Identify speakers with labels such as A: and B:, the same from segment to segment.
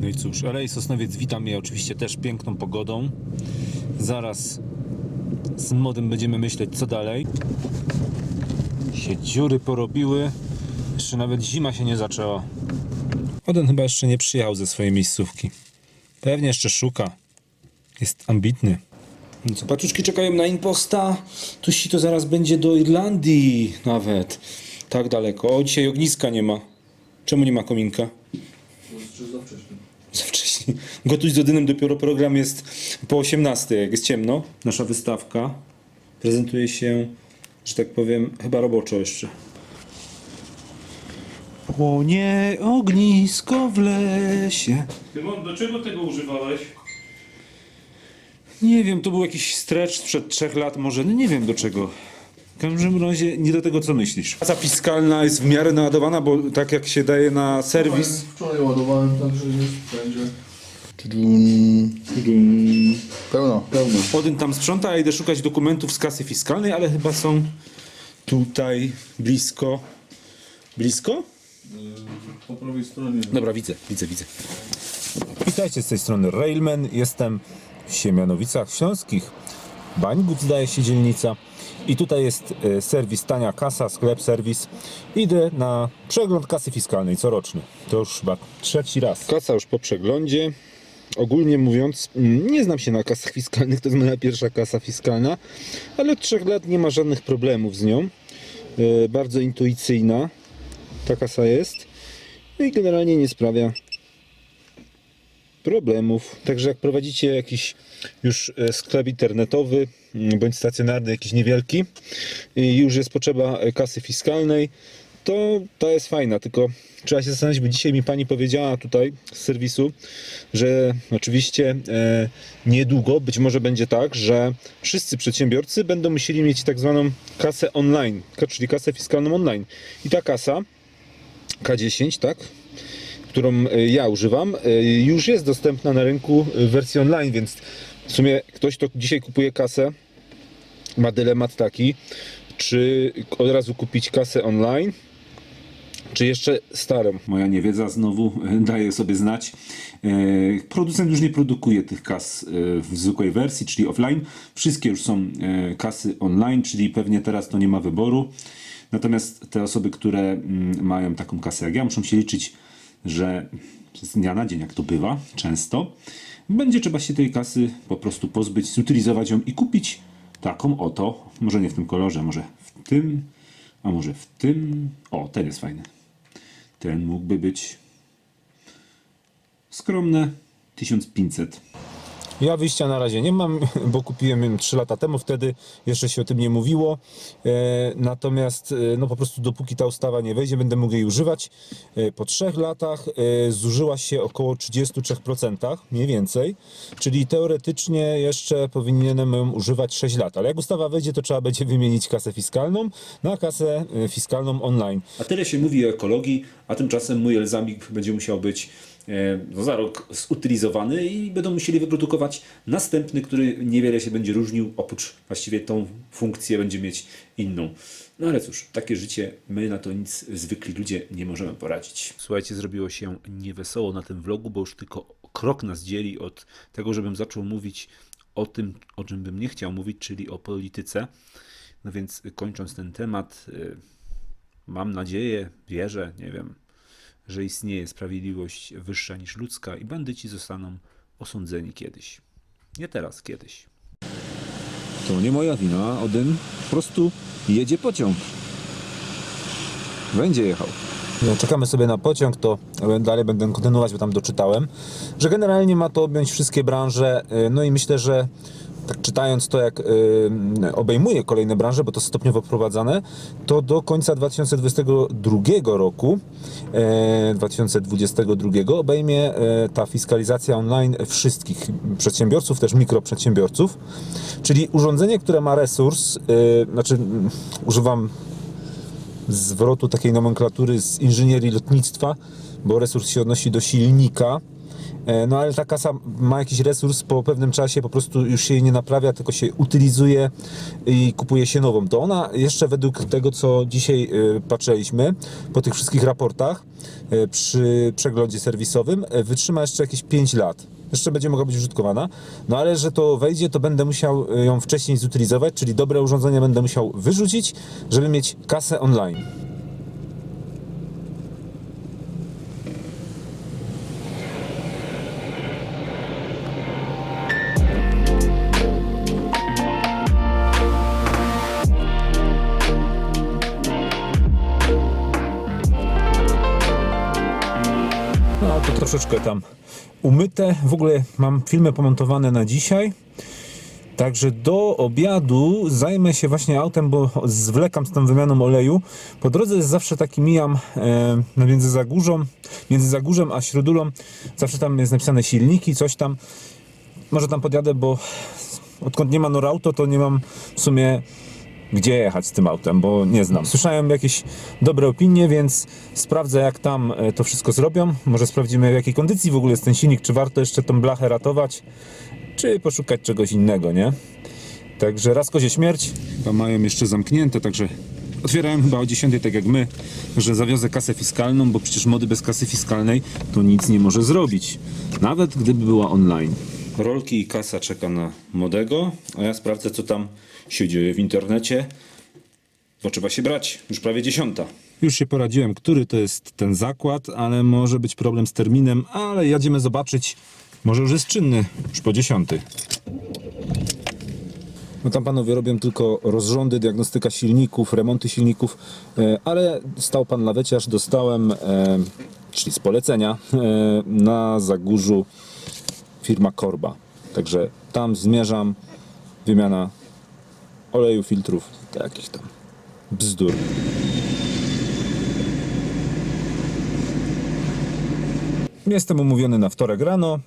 A: No i cóż, Alej Sosnowiec wita mnie oczywiście też piękną pogodą. Zaraz z modem będziemy myśleć co dalej. Się dziury porobiły. Jeszcze nawet zima się nie zaczęła. Oden chyba jeszcze nie przyjechał ze swojej miejscówki. Pewnie jeszcze szuka. Jest ambitny. No co, paczuszki czekają na imposta. Tusi to zaraz będzie do Irlandii nawet. Tak daleko. O, dzisiaj ogniska nie ma. Czemu nie ma kominka? Gotuj z Odynem dopiero program jest po 18, jak jest ciemno. Nasza wystawka prezentuje się, że tak powiem, chyba roboczo jeszcze. Płonie ognisko w lesie.
B: Tymon, do czego tego używałeś?
A: Nie wiem, to był jakiś stretch sprzed trzech lat, może, no nie wiem do czego. W każdym razie nie do tego, co myślisz. Kasa fiskalna jest w miarę naładowana, bo tak jak się daje na serwis,
C: Wczoraj ładowałem, także jest, będzie. Tudum. Pełno. Pełno.
A: Odyn tam sprząta, a idę szukać dokumentów z kasy fiskalnej, ale chyba są tutaj blisko. Blisko?
C: Po prawej stronie.
A: Dobra, widzę, widzę, widzę. Witajcie z tej strony Railman. Jestem w Siemianowicach Śląskich. Bańgut zdaje się dzielnica. I tutaj jest e, serwis Tania Kasa, sklep serwis. Idę na przegląd kasy fiskalnej coroczny. To już chyba trzeci raz. Kasa już po przeglądzie. Ogólnie mówiąc, mm, nie znam się na kasach fiskalnych, to jest moja pierwsza kasa fiskalna, ale od trzech lat nie ma żadnych problemów z nią. E, Bardzo intuicyjna ta kasa jest. I generalnie nie sprawia problemów. Także jak prowadzicie jakiś już e, sklep internetowy mm, bądź stacjonarny, jakiś niewielki i już jest potrzeba e, kasy fiskalnej, to ta jest fajna, tylko trzeba się zastanowić, bo dzisiaj mi pani powiedziała tutaj z serwisu, że oczywiście e, niedługo być może będzie tak, że wszyscy przedsiębiorcy będą musieli mieć tak zwaną kasę online, czyli kasę fiskalną online. I ta kasa K10, tak? którą e, ja używam, e, już jest dostępna na rynku w wersji online, więc w sumie ktoś, kto dzisiaj kupuje kasę, ma dylemat taki, czy od razu kupić kasę online, czy jeszcze starą. Moja niewiedza znowu e, daje sobie znać. E, Producent już nie produkuje tych kas e, w zwykłej wersji, czyli offline. Wszystkie już są kasy online, czyli pewnie teraz to nie ma wyboru. Natomiast te osoby, które mm, mają taką kasę jak ja, muszą się liczyć, że z dnia na dzień, jak to bywa często, będzie trzeba się tej kasy po prostu pozbyć, zutylizować ją i kupić taką oto, może nie w tym kolorze, może w tym, a może w tym. O, ten jest fajny. Ten mógłby być skromne 1500. Ja wyjścia na razie nie mam, bo kupiłem ją 3 lata temu, wtedy jeszcze się o tym nie mówiło. E, natomiast e, no po prostu dopóki ta ustawa nie wejdzie, będę mógł jej używać. E, po 3 latach zużyła się około 33%, mniej więcej. Czyli teoretycznie jeszcze powinienem ją używać 6 lat. Ale jak ustawa wejdzie, to trzeba będzie wymienić kasę fiskalną na kasę fiskalną online.
B: A tyle się mówi o ekologii, a tymczasem mój Elzamik będzie musiał być no, za rok zutylizowany i będą musieli wyprodukować następny, który niewiele się będzie różnił, oprócz właściwie tą funkcję będzie mieć inną. No ale cóż, takie życie, my na to nic zwykli ludzie nie możemy poradzić. Słuchajcie, zrobiło się niewesoło na tym vlogu, bo już tylko krok nas dzieli od tego, żebym zaczął mówić o tym, o czym bym nie chciał mówić, czyli o polityce. No więc kończąc ten temat, y, mam nadzieję, wierzę, nie wiem, że istnieje sprawiedliwość wyższa niż ludzka i bandyci zostaną osądzeni kiedyś. Nie teraz, kiedyś.
A: To nie moja wina, Odyn po prostu jedzie pociąg. Będzie jechał. No, czekamy sobie na pociąg, to dalej będę kontynuować, bo tam doczytałem, że generalnie ma to objąć wszystkie branże, y, no i myślę, że tak czytając to, jak y, obejmuje kolejne branże, bo to stopniowo wprowadzane, to do końca 2022 roku, e, 2022 obejmie e, ta fiskalizacja online wszystkich przedsiębiorców, też mikroprzedsiębiorców, czyli urządzenie, które ma resurs, y, znaczy używam zwrotu takiej nomenklatury z inżynierii lotnictwa, bo resurs się odnosi do silnika, E, No ale ta kasa ma jakiś resurs, po pewnym czasie po prostu już się jej nie naprawia, tylko się utylizuje i kupuje się nową. To ona jeszcze według tego, co dzisiaj e, patrzyliśmy, po tych wszystkich raportach e, przy przeglądzie serwisowym, e, wytrzyma jeszcze jakieś 5 lat. Jeszcze będzie mogła być użytkowana, no ale że to wejdzie, to będę musiał e, ją wcześniej zutylizować, czyli dobre urządzenia będę musiał wyrzucić, żeby mieć kasę online. To troszeczkę tam umyte. W ogóle mam filmy pomontowane na dzisiaj. Także do obiadu zajmę się właśnie autem, bo zwlekam z tą wymianą oleju. Po drodze jest zawsze taki mijam e, no między Zagórzą, między Zagórzem a Śródulą. Zawsze tam jest napisane silniki, coś tam. Może tam podjadę, bo odkąd nie ma Norauto, to nie mam w sumie gdzie jechać z tym autem, bo nie znam. Słyszałem jakieś dobre opinie, więc sprawdzę jak tam e, to wszystko zrobią. Może sprawdzimy w jakiej kondycji w ogóle jest ten silnik, czy warto jeszcze tą blachę ratować, czy poszukać czegoś innego, nie? Także raz kozie śmierć. Chyba mają jeszcze zamknięte, także otwierają chyba o 10, tak jak my, że zawiozę kasę fiskalną, bo przecież mody bez kasy fiskalnej to nic nie może zrobić. Nawet gdyby była online.
B: Rolki i kasa czeka na młodego, a ja sprawdzę, co tam się dzieje w internecie. Bo trzeba się brać, już prawie dziesiąta.
A: Już się poradziłem, który to jest ten zakład, ale może być problem z terminem, ale jedziemy zobaczyć. Może już jest czynny, już po 10. No tam panowie robią tylko rozrządy, diagnostyka silników, remonty silników, e, ale stał pan laweciarz, dostałem, e, czyli z polecenia, e, na Zagórzu firma Korba. Także tam zmierzam, wymiana oleju, filtrów, takich tam bzdur. Jestem umówiony na wtorek rano.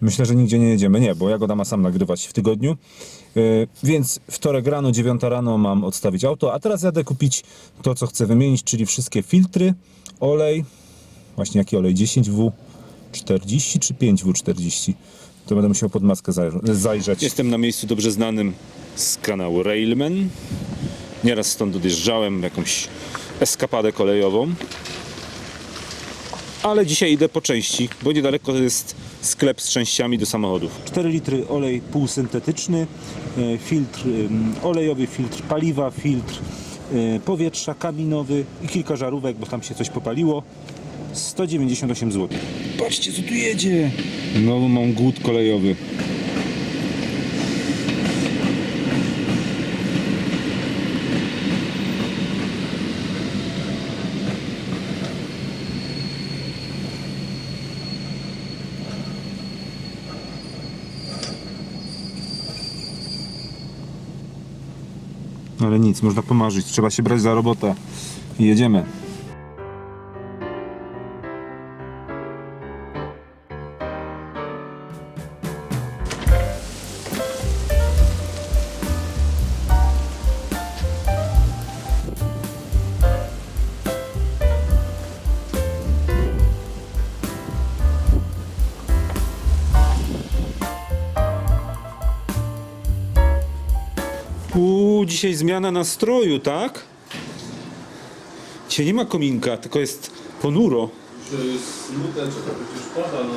A: Myślę, że nigdzie nie jedziemy. Nie, bo Jagoda ma sam nagrywać w tygodniu. Yy, więc wtorek rano, 9 rano mam odstawić auto, a teraz jadę kupić to, co chcę wymienić, czyli wszystkie filtry, olej. Właśnie jaki olej? 10W 40 czy 5W 40? To będę musiał pod maskę zaj- zajrzeć.
B: Jestem na miejscu dobrze znanym z kanału Railman. Nieraz stąd odjeżdżałem jakąś eskapadę kolejową. Ale dzisiaj idę po części, bo niedaleko jest sklep z częściami do samochodów.
A: 4 litry olej półsyntetyczny, e, filtr olejowy, filtr paliwa, filtr e, powietrza kabinowy i kilka żarówek, bo tam się coś popaliło. 198 zł. Patrzcie co tu jedzie! Znowu mam głód kolejowy. Ale nic, można pomarzyć. Trzeba się brać za robotę. Jedziemy.
B: Dzisiaj zmiana nastroju, tak? Dzisiaj nie ma kominka, tylko jest ponuro.
C: Że jest smuteczek, przecież pada na.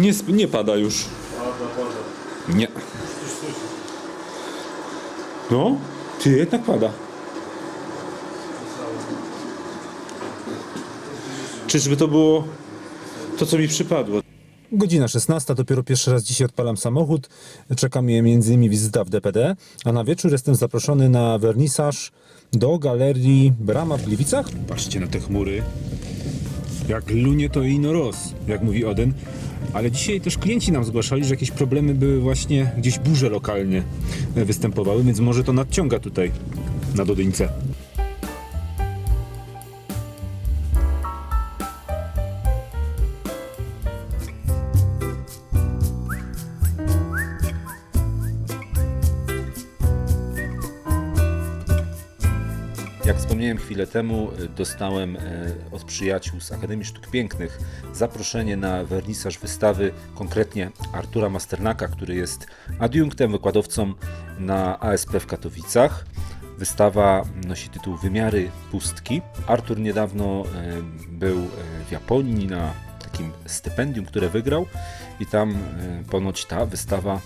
B: Nie, sp- nie pada już.
C: Pada, pada.
B: Nie. No, ty jednak pada. Czyżby to było to, co mi przypadło?
A: Godzina 16, dopiero pierwszy raz dzisiaj odpalam samochód. Czeka mnie innymi wizyta w DPD, a na wieczór jestem zaproszony na wernisaż do galerii Brama w Gliwicach. Patrzcie na te chmury. Jak lunie to ino roz, jak mówi Oden. Ale dzisiaj też klienci nam zgłaszali, że jakieś problemy były właśnie gdzieś burze lokalnie występowały, więc może to nadciąga tutaj na Dodyńce. Chwilę temu, y, dostałem e, od przyjaciół z Akademii Sztuk Pięknych zaproszenie na wernisaż wystawy, konkretnie Artura Masternaka, który jest adiunktem, wykładowcą na ASP w Katowicach. Wystawa nosi tytuł Wymiary Pustki. Artur niedawno e, był e, w Japonii na takim stypendium, które wygrał. I tam e, ponoć ta wystawa e,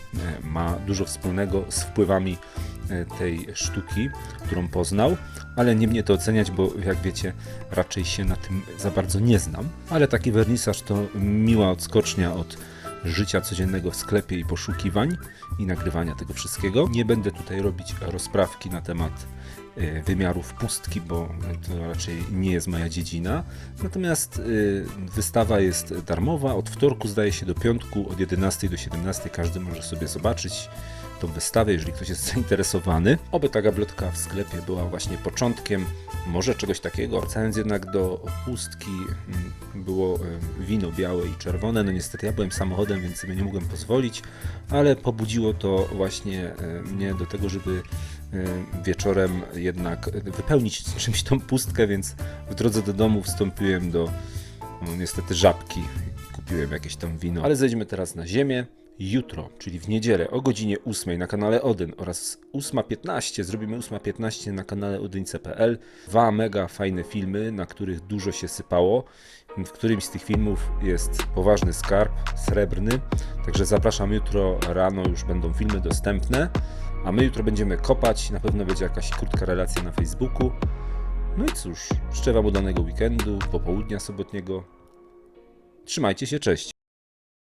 A: ma dużo wspólnego z wpływami e, tej sztuki, którą poznał, ale nie mnie to oceniać, bo jak wiecie, raczej się na tym za bardzo nie znam, ale taki wernisaż to miła odskocznia od życia codziennego w sklepie i poszukiwań i nagrywania tego wszystkiego. Nie będę tutaj robić rozprawki na temat wymiarów pustki, bo to raczej nie jest moja dziedzina. Natomiast e, wystawa jest darmowa. Od wtorku zdaje się do piątku, od 11 do 17 każdy może sobie zobaczyć tą wystawę, jeżeli ktoś jest zainteresowany. Oby ta gablotka w sklepie była właśnie początkiem może czegoś takiego. Wracając jednak do pustki, mm, było e, wino białe i czerwone. No niestety ja byłem samochodem, więc sobie nie mogłem pozwolić, ale pobudziło to właśnie mnie do tego, żeby wieczorem jednak wypełnić czymś tą pustkę, więc w drodze do domu wstąpiłem do no, niestety żabki. Kupiłem jakieś tam wino. Ale zejdźmy teraz na ziemię. Jutro, czyli w niedzielę o godzinie 8 na kanale Odyn oraz 8.15, zrobimy 8.15 na kanale odyńce.pl. Dwa mega fajne filmy, na których dużo się sypało. W którymś z tych filmów jest poważny skarb, srebrny. Także zapraszam jutro rano, już będą filmy dostępne. A my jutro będziemy kopać, na pewno będzie jakaś krótka relacja na Facebooku. No i cóż, życzę Wam udanego weekendu, popołudnia sobotniego. Trzymajcie się, cześć.